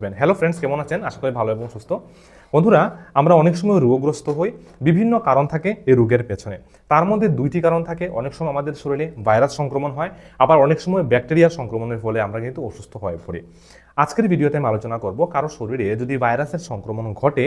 Hello friends কেমন আছেন? আশা করি ভালো এবং সুস্থ। বন্ধুরা, আমরা অনেক সময় রোগগ্রস্ত হই, বিভিন্ন কারণ থাকে এই রোগের পেছনে। তার মধ্যে দুইটি কারণ থাকে। অনেক সময় আমাদের শরীরে ভাইরাস সংক্রমণ হয়, আবার অনেক সময় ব্যাকটেরিয়া সংক্রমণের ফলে আমরা কিন্তু অসুস্থ হয়ে পড়ি। আজকের ভিডিওতে আমি আলোচনা করব কারও শরীরে যদি ভাইরাসের সংক্রমণ ঘটে,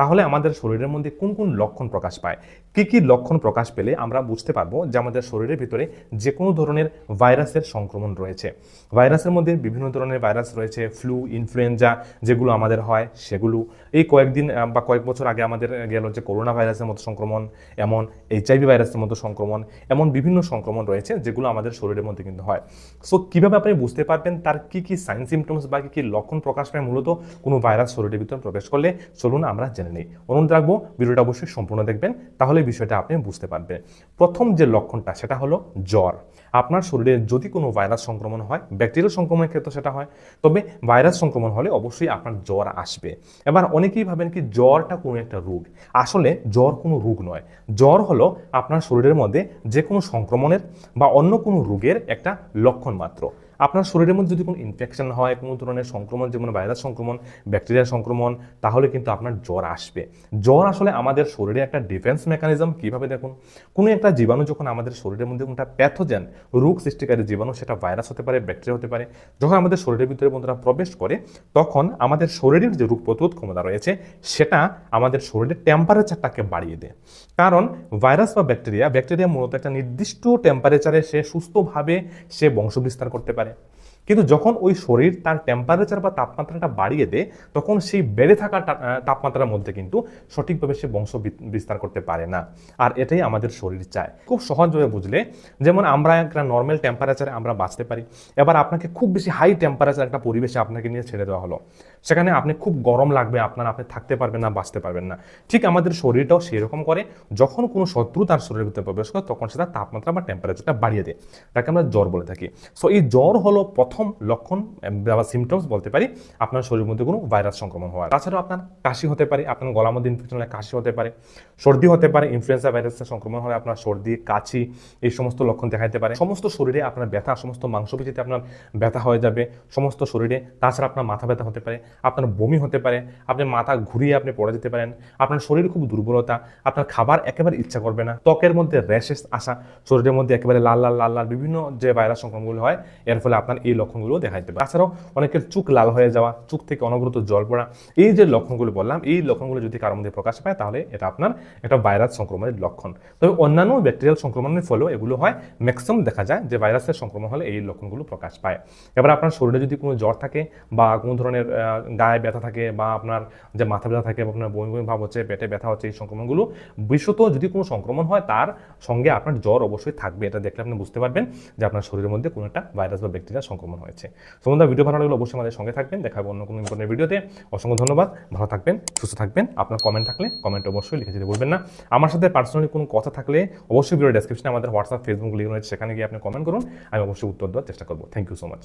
তাহলে আমাদের শরীরের মধ্যে কোন কোন লক্ষণ প্রকাশ পায়? কি কি লক্ষণ প্রকাশ পেলে আমরা বুঝতে পারব যে আমাদের শরীরের ভিতরে যে কোনো ধরনের ভাইরাসের সংক্রমণ রয়েছে। ভাইরাসের মধ্যে বিভিন্ন ধরনের ভাইরাস রয়েছে, ফ্লু, ইনফ্লুয়েঞ্জা যেগুলো আমাদের হয়, সেগুলো। এই কয়েকদিন বা কয়েক বছর আগে আমাদের গেল যে করোনা ভাইরাসের মতো সংক্রমণ, এমন এইচআইভি ভাইরাসের মতো সংক্রমণ, এমন বিভিন্ন সংক্রমণ রয়েছে যেগুলো আমাদের শরীরের মধ্যে কিন্তু হয়। সো কীভাবে আপনি বুঝতে পারবেন তার কি কি সাইন সিমটমস বা কি কি লক্ষণ প্রকাশ পায় মূলত? কোনো ভাইরাস শরীরের ভিতরে প্রবেশ করলে চলুন আমরা জেনে নিই। অনুরোধ রাখব ভিডিওটা অবশ্যই সম্পূর্ণ দেখবেন, তাহলে বিষয়টা আপনি বুঝতে পারবেন। প্রথম যে লক্ষণটা, সেটা হলো জ্বর। আপনার শরীরে যদি কোনো ভাইরাস সংক্রমণ হয়, ব্যাকটেরিয়াল সংক্রমণের ক্ষেত্রে সেটা হয়, তবে ভাইরাস সংক্রমণ হলে অবশ্যই আপনার জ্বর আসবে। এবার অনেকেই ভাবেন কি জ্বরটা কোনো একটা রোগ। আসলে জ্বর কোনো রোগ নয়। জ্বর হলো আপনার শরীরের মধ্যে যে কোনো সংক্রমণের বা অন্য কোনো রোগের একটা লক্ষণ মাত্র। আপনার শরীরের মধ্যে যদি কোনো ইনফেকশন হয়, কোনো ধরনের সংক্রমণ, যেমন ভাইরাস সংক্রমণ ব্যাকটেরিয়া সংক্রমণ, তাহলে কিন্তু আপনার জ্বর আসবে। জ্বর আসলে আমাদের শরীরে একটা ডিফেন্স মেকানিজম কীভাবে দেখুন? কোনো একটা জীবাণু যখন আমাদের শরীরের মধ্যে কোনটা প্যাথোজেন রোগ সৃষ্টিকারী জীবাণু, সেটা ভাইরাস হতে পারে ব্যাকটেরিয়া হতে পারে, যখন আমাদের শরীরের ভিতরে বন্ধুরা প্রবেশ করে, তখন আমাদের শরীরের যে রোগ প্রতিরোধ ক্ষমতা রয়েছে, সেটা আমাদের শরীরের টেম্পারেচারটাকে বাড়িয়ে দেয়। কারণ ভাইরাস বা ব্যাকটেরিয়া ব্যাকটেরিয়া মূলত একটা নির্দিষ্ট টেম্পারেচারে সে সুস্থভাবে সে বংশ বিস্তার করতে পারে। কিন্তু যখন ওই শরীর তার টেম্পারেচার বা তাপমাত্রাটা বাড়িয়ে দেয়, তখন সেই বেড়ে থাকা তাপমাত্রার মধ্যে কিন্তু সঠিকভাবে সে বংশ বিস্তার করতে পারে না। আর এটাই আমাদের শরীর চায়। খুব সহজভাবে বুঝলে, যেমন আমরা একটা নর্মাল টেম্পারেচারে আমরা বাঁচতে পারি, এবার আপনাকে খুব বেশি হাই টেম্পারেচার একটা পরিবেশে আপনাকে নিয়ে ছেড়ে দেওয়া হলো। সেখানে আপনি খুব গরম লাগবে, আপনার আপনি থাকতে পারবেন না, বাঁচতে পারবেন না। ঠিক আমাদের শরীরটাও সেরকম করে, যখন কোনো শত্রু তার শরীরের ভিতরে প্রবেশ করে, তখন সেটা তাপমাত্রা বা টেম্পারেচারটা বাড়িয়ে দেয়। তাকে আমরা জ্বর বলে থাকি। সো এই জ্বর হলো প্রথম লক্ষণ এম, বা সিমটমস বলতে পারি আপনার শরীরের মধ্যে কোনো ভাইরাস সংক্রমণ হওয়ার। তাছাড়াও আপনার কাশি হতে পারে আপনার গলার মধ্যে ইনফেকশন হলে কাশি হতে পারে সর্দি হতে পারে ইনফ্লুয়েঞ্জা ভাইরাসের সংক্রমণ হলে আপনার সর্দি কাশি এই সমস্ত লক্ষণ দেখাইতে পারে। সমস্ত শরীরে আপনার ব্যথা সমস্ত মাংসপেশিতে আপনার ব্যথা হয়ে যাবে সমস্ত শরীরে তাছাড়া আপনার মাথা ব্যথা হতে পারে আপনার বমি হতে পারে আপনি মাথা ঘুরিয়ে আপনি পড়ে যেতে পারেন আপনার শরীর খুব দুর্বলতা আপনার খাবার একেবারে ইচ্ছা করবে না ত্বকের মধ্যে র্যাশেস আসা শরীরের মধ্যে একেবারে লাল লাল লাল লাল বিভিন্ন যে ভাইরাস সংক্রমণগুলো হয় এর ফলে আপনার এই লক্ষণগুলো দেখাইতে পারে। তাছাড়াও অনেকের চুখ লাল হয়ে যাওয়া, চুখ থেকে অনবরত জল পড়া, এই যে লক্ষণগুলো বললাম, এই লক্ষণগুলো যদি কারোর মধ্যে প্রকাশ পায়, তাহলে এটা আপনার একটা ভাইরাস সংক্রমণের লক্ষণ। তবে অন্যান্য ব্যাকটেরিয়াল সংক্রমণের ফলেও এগুলো হয়। ম্যাক্সিমাম দেখা যায় যে ভাইরাসের সংক্রমণ হলে এই লক্ষণগুলো প্রকাশ পায়। এবার আপনার শরীরে যদি কোনো জ্বর থাকে বা কোনো ধরনের গায়ে ব্যথা থাকে বা আপনার যে মাথা ব্যথা থাকে বা আপনার বমি বমি ভাব হচ্ছে, পেটে ব্যথা হচ্ছে, এই সংক্রমণগুলো বিশেষত যদি কোনো সংক্রমণ হয়, তার সঙ্গে আপনার জ্বর অবশ্যই থাকবে। এটা দেখলে আপনি বুঝতে পারবেন যে আপনার শরীরের মধ্যে কোনো একটা ভাইরাস বা ব্যাকটেরিয়া সংক্রমণ হয়েছে। বন্ধুরা ভিডিও ভালো লাগলে অবশ্যই আমাদের সঙ্গে থাকবেন দেখা হবে অন্য কোনো ইম্পর্টেন্ট ভিডিওতে। অসংখ্য ধন্যবাদ, ভালো থাকবেন, সুস্থ থাকবেন। আপনার কমেন্ট থাকলে কমেন্ট অবশ্যই লিখে দিতে বলবেন না। আমার সাথে পার্সোনালি কোনো কথা থাকলে অবশ্যই ভিডিও ডেসক্রিপশনে আমাদের হোয়াটসঅ্যাপ ফেসবুক লিঙ্ক রয়েছে, সেখানে গিয়ে আপনি কমেন্ট করুন। আমি অবশ্যই উত্তর দেওয়ার চেষ্টা করব। Thank you so much